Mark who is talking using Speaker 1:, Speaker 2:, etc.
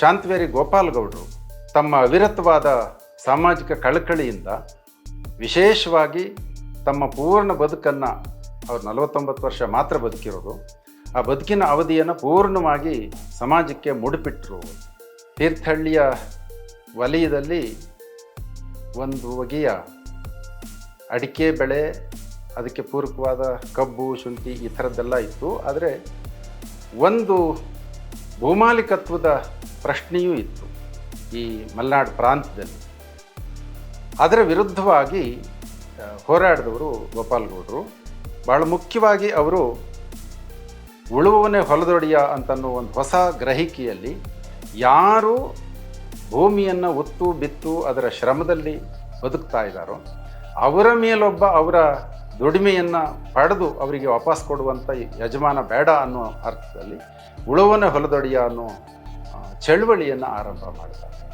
Speaker 1: ಶಾಂತವೇರಿ ಗೋಪಾಲಗೌಡರು ತಮ್ಮ ಅವಿರತವಾದ ಸಾಮಾಜಿಕ ಕಳಕಳಿಯಿಂದ ವಿಶೇಷವಾಗಿ ತಮ್ಮ ಪೂರ್ಣ ಬದುಕನ್ನು, ಅವ್ರು ನಲವತ್ತೊಂಬತ್ತು ವರ್ಷ ಮಾತ್ರ ಬದುಕಿರೋದು, ಆ ಬದುಕಿನ ಅವಧಿಯನ್ನು ಪೂರ್ಣವಾಗಿ ಸಮಾಜಕ್ಕೆ ಮುಡಿಪಿಟ್ರು. ತೀರ್ಥಹಳ್ಳಿಯ ವಲಯದಲ್ಲಿ ಒಂದು ಬಗೆಯ ಅಡಿಕೆ ಬೆಳೆ, ಅದಕ್ಕೆ ಪೂರಕವಾದ ಕಬ್ಬು, ಶುಂಠಿ ಈ ಥರದ್ದೆಲ್ಲ ಇತ್ತು. ಆದರೆ ಒಂದು ಭೂಮಾಲಿಕತ್ವದ ಪ್ರಶ್ನೆಯೂ ಇತ್ತು ಈ ಮಲೆನಾಡು ಪ್ರಾಂತ್ಯದಲ್ಲಿ. ಅದರ ವಿರುದ್ಧವಾಗಿ ಹೋರಾಡಿದವರು ಗೋಪಾಲ್ಗೌಡರು. ಭಾಳ ಮುಖ್ಯವಾಗಿ ಅವರು ಉಳುವವನೇ ಹೊಲದೊಡೆಯ ಅಂತನ್ನೋ ಒಂದು ಹೊಸ ಗ್ರಹಿಕೆಯಲ್ಲಿ ಯಾರು ಭೂಮಿಯನ್ನು ಒತ್ತು ಬಿತ್ತು ಅದರ ಶ್ರಮದಲ್ಲಿ ಬದುಕ್ತಾ ಇದ್ದಾರೋ, ಅವರ ಮೇಲೊಬ್ಬ ಅವರ ದುಡಿಮೆಯನ್ನು ಪಡೆದು ಅವರಿಗೆ ವಾಪಸ್ ಕೊಡುವಂಥ ಯಜಮಾನ ಬೇಡ ಅನ್ನೋ ಅರ್ಥದಲ್ಲಿ ಉಳುವನೇ ಹೊಲದೊಡೆಯ ಅನ್ನೋ ಚಳುವಳಿಯನ್ನು ಆರಂಭ ಮಾಡ್ತಾರೆ.